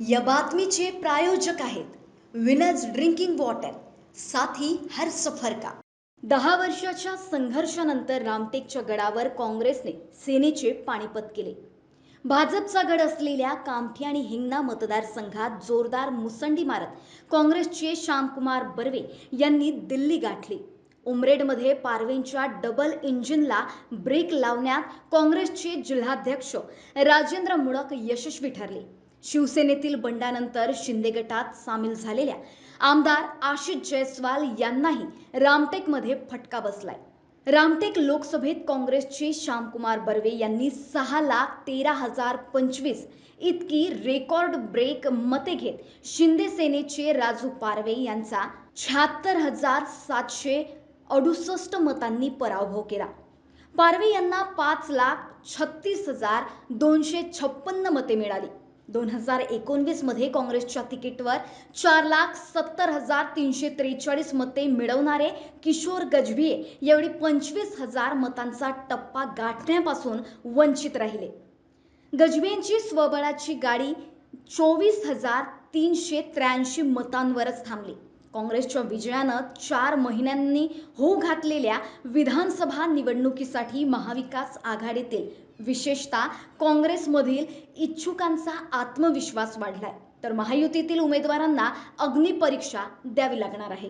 या बातमीचे प्रायोजक आहेत विनर्स ड्रिंकिंग वॉटर साथी हर सफर का दहा वर्षाच्या संघर्षानंतर रामटेकच्या गडावर काँग्रेसने सेनेचे पाणीपत केले. भाजपचा गड असलेल्या कामठी आणि हिंगणा मतदारसंघात जोरदार मुसंडी मारत काँग्रेसचे श्यामकुमार बर्वे यांनी दिल्ली गाठली. उमरेडमध्ये पारवेंच्या डबल इंजिनला ब्रेक लावण्यात काँग्रेसचे जिल्हाध्यक्ष राजेंद्र मुळक यशस्वी ठरले. शिवसेनेतील बंडानंतर शिंदे गटात सामील झालेल्या आमदार आशिष जयस्वाल यांनाही रामटेकमध्ये फटका बसलाय. रामटेक लोकसभेत काँग्रेसचे श्यामकुमार बर्वे यांनी सहा लाख तेरा हजार पंचवीस इतकी रेकॉर्ड ब्रेक मते घेत शिंदे सेनेचे राजू पारवे यांचा शहात्तर हजार सातशे अडुसष्ट मतांनी पराभव केला. पारवे यांना पाच लाख छत्तीस हजार दोनशे छप्पन्न मते मिळाली. दोन हजार एकोणवीसमध्ये काँग्रेसच्या तिकीटवर चार लाख सत्तर हजार तीनशे त्रेचाळीस मते मिळवणारे किशोर गजभिये एवढी पंचवीस हजार मतांचा टप्पा गाठण्यापासून वंचित राहिले. गजभियांची स्वबळाची गाडी चोवीस हजार तीनशे त्र्याऐंशी मतांवरच थांबली. काँग्रेसच्या विजयानं चार महिन्यांनी होऊ घातलेल्या विधानसभा निवडणुकीसाठी महाविकास आघाडीतील विशेषतः काँग्रेसमधील इच्छुकांचा आत्मविश्वास वाढलाय. तर महायुतीतील उमेदवारांना अग्निपरीक्षा द्यावी लागणार आहे.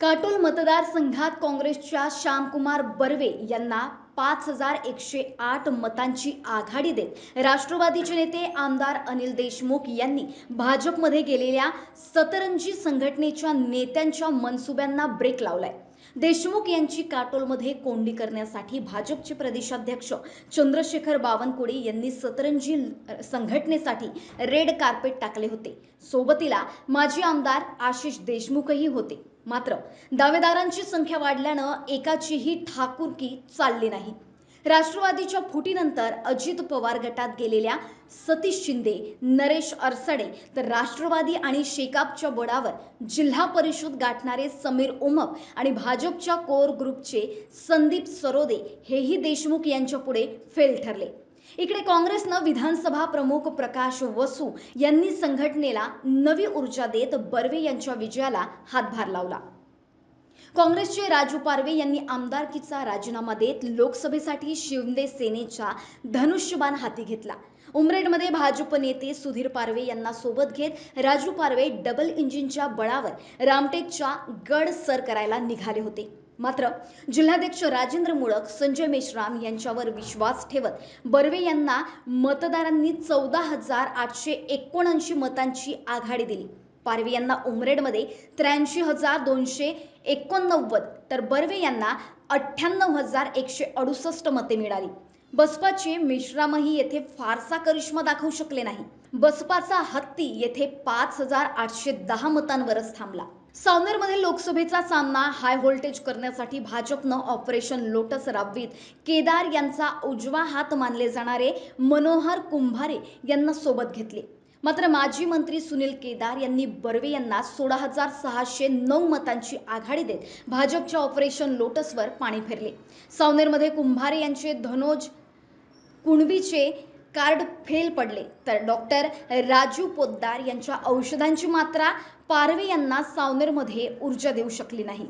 काटोल मतदारसंघात काँग्रेसच्या श्यामकुमार बर्वे यांना पाच हजार एकशे आठ मतांची आघाडी देत राष्ट्रवादीचे नेते आमदार अनिल देशमुख यांनी भाजपमध्ये गेलेल्या सतरंजी संघटनेच्या नेत्यांच्या मनसुब्यांना ब्रेक लावलाय. देशमुख यांची काटोलमध्ये कोंडी करण्यासाठी भाजपचे प्रदेशाध्यक्ष चंद्रशेखर बावनकुळे यांनी सतरंजी संघटनेसाठी रेड कार्पेट टाकले होते. सोबतीला माजी आमदार आशिष देशमुखही होते. मात्र दावेदारांची संख्या वाढल्यानं एकाचीही ठाकूरकी चालली नाही. राष्ट्रवादीच्या फुटीनंतर अजित पवार गटात गेलेल्या सतीश शिंदे नरेश अरसडे तर राष्ट्रवादी आणि शेकापच्या बळावर जिल्हा परिषद गाठणारे समीर उमप आणि भाजपच्या कोर ग्रुपचे संदीप सरोदे हेही देशमुख यांच्या पुढे फेल ठरले. इकडे काँग्रेसनं विधानसभा प्रमुख प्रकाश वसू यांनी संघटनेला नवी ऊर्जा देत बर्वे यांच्या विजयाला हातभार लावला. काँग्रेसचे राजू पारवे यांनी आमदारकीचा राजीनामा देत लोकसभेसाठी शिंदे सेनेचा धनुष्यबाण हाती घेतला. उमरेडमध्ये भाजप नेते सुधीर पारवे यांना सोबत घेत राजू पारवे डबल इंजिनच्या बळावर रामटेकच्या गड सर करायला निघाले होते. मात्र जिल्हाध्यक्ष राजेंद्र मुळक संजय मेश्राम यांच्यावर विश्वास ठेवत बर्वे यांना मतदारांनी चौदा हजार आठशे एकोणऐंशी मतांची आघाडी दिली. पारवे यांना उमरेडमध्ये त्र्याऐंशी हजार दोनशे एकोणनव्वद तर बर्वे यांना अठ्ठ्याण्णव हजार एकशे अडुसष्ट मते मिळाली. बसपाचे मेश्रामही येथे फारसा करिश्मा दाखवू शकले नाही. बसपाचा हत्ती येथे पाच हजार आठशे दहा मतांवरच थांबला. सावनेरमध्ये लोकसभेचा सामना हाय व्होल्टेज करण्यासाठी भाजपनं ऑपरेशन लोटस राबवीत. केदार यांचा उजवा हात मानले जाणारे मनोहर कुंभारे यांना सोबत घेतले. मात्र माजी मंत्री सुनील केदार यांनी बर्वे यांना सोळा हजार सहाशे नऊ मतांची आघाडी देत भाजपच्या ऑपरेशन लोटसवर पाणी फिरले. सावनेरमध्ये कुंभारे यांचे धनोज कुणबीचे कार्ड फेल पडले. तर डॉक्टर राजू पोद्दार यांच्या औषधांची मात्रा पारवे यांना सावनेरमध्ये ऊर्जा देऊ शकली नाही.